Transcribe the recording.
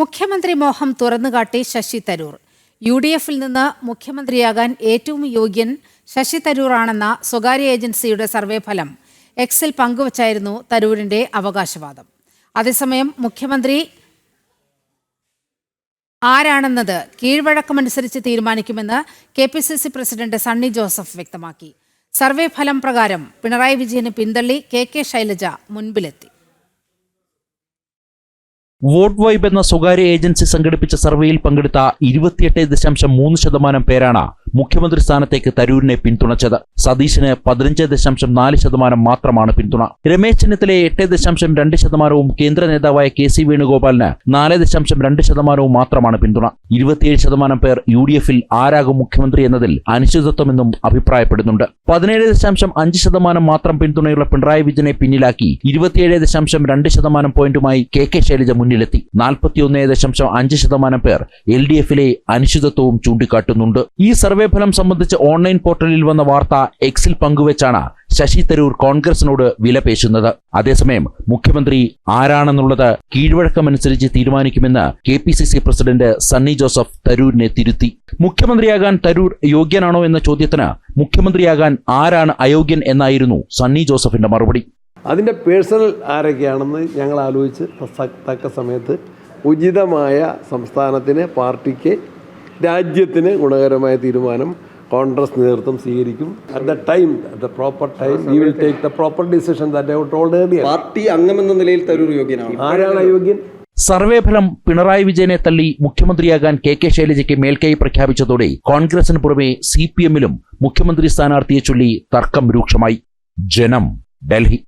മുഖ്യമന്ത്രി മോഹം തുറന്നുകാട്ടി ശശി തരൂർ. യു ഡി എഫിൽ നിന്ന് മുഖ്യമന്ത്രിയാകാൻ ഏറ്റവും യോഗ്യൻ ശശി തരൂറാണെന്ന സ്വകാര്യ ഏജൻസിയുടെ സർവേ ഫലം എക്സിൽ പങ്കുവച്ചായിരുന്നു തരൂരിന്റെ അവകാശവാദം. അതേസമയം മുഖ്യമന്ത്രി ആരാണെന്നത് കീഴ്വഴക്കമനുസരിച്ച് തീരുമാനിക്കുമെന്ന് K P C C president Sunny Joseph വ്യക്തമാക്കി. സർവേ ഫലം പ്രകാരം പിണറായി വിജയന് പിന്തള്ളി കെ കെ ശൈലജ മുൻപിലെത്തി. വോട്ട് വൈബ് എന്ന സ്വകാര്യ ഏജൻസി സംഘടിപ്പിച്ച സർവേയിൽ പങ്കെടുത്ത ഇരുപത്തിയെട്ട് ദശാംശം മൂന്ന് ശതമാനം പേരാണ് മുഖ്യമന്ത്രി സ്ഥാനത്തേക്ക് തരൂരിനെ പിന്തുണച്ചത്. സതീശിന് പതിനഞ്ച് ദശാംശം നാല് ശതമാനം മാത്രമാണ് പിന്തുണ. രമേശ് ചെന്നിത്തലയെ എട്ട് ദശാംശം രണ്ട് ശതമാനവും കേന്ദ്ര നേതാവായ കെ സി വേണുഗോപാലിന് നാല് ദശാംശം രണ്ട് ശതമാനവും മാത്രമാണ് പിന്തുണ. ഇരുപത്തിയേഴ് ശതമാനം പേർ യു ഡി എഫിൽ ആരാകും മുഖ്യമന്ത്രി എന്നതിൽ അനിശ്ചിതത്വമെന്നും അഭിപ്രായപ്പെടുന്നുണ്ട്. പതിനേഴ് ദശാംശം അഞ്ച് ശതമാനം മാത്രം പിന്തുണയുള്ള പിണറായി വിജയനെ പിന്നിലാക്കി ഇരുപത്തിയേഴ് ദശാംശം രണ്ട് ശതമാനം പോയിന്റുമായി കെ കെ ശൈലജ മുന്നിലെത്തി. നാൽപ്പത്തിയൊന്ന് ദശാംശം അഞ്ച് ശതമാനം പേർ എൽ ഡി എഫിലെ അനിശ്ചിതത്വവും ചൂണ്ടിക്കാട്ടുന്നുണ്ട്. ഈ സർവേ ഫലം സംബന്ധിച്ച് ഓൺലൈൻ പോർട്ടലിൽ വന്ന വാർത്ത എക്സിൽ പങ്കുവച്ചാണ് ശശി തരൂർ കോൺഗ്രസിനോട് വിലപേശുന്നത് അതേസമയം മുഖ്യമന്ത്രി ആരാണെന്നുള്ളത് കീഴ്വഴക്കമനുസരിച്ച് തീരുമാനിക്കുമെന്ന് K P C C president Sunny Joseph തരൂരിനെ തിരുത്തി. മുഖ്യമന്ത്രിയാകാൻ തരൂർ യോഗ്യനാണോ എന്ന ചോദ്യത്തിന് മുഖ്യമന്ത്രിയാകാൻ ആരാണ് അയോഗ്യൻ എന്നായിരുന്നു സണ്ണി ജോസഫിന്റെ മറുപടി. അതിന്റെ പേഴ്സണൽ ആരൊക്കെയാണെന്ന് ഞങ്ങൾ ആലോചിച്ച് തക്ക സമയത്ത് ഉചിതമായ സംസ്ഥാനത്തിന് പാർട്ടിക്ക് രാജ്യത്തിന് ഗുണകരമായ തീരുമാനം കോൺഗ്രസ് നേതൃത്വം സ്വീകരിക്കും. At the time at the proper time you will take the proper decision that party അംഗമെന്ന നിലയിൽ തരൂർ യോഗ്യനാണ്. ആരാണ് അയോഗ്യൻ സർവേ ഫലം പിണറായി വിജയനെ തള്ളി മുഖ്യമന്ത്രിയാകാൻ കെ കെ ശൈലജയ്ക്ക് മേൽക്കൈ പ്രഖ്യാപിച്ചതോടെ കോൺഗ്രസിന് പുറമെ സി പി എമ്മിലും മുഖ്യമന്ത്രി സ്ഥാനാർത്ഥിയെ ചൊല്ലി തർക്കം രൂക്ഷമായി. ജനം ഡൽഹി.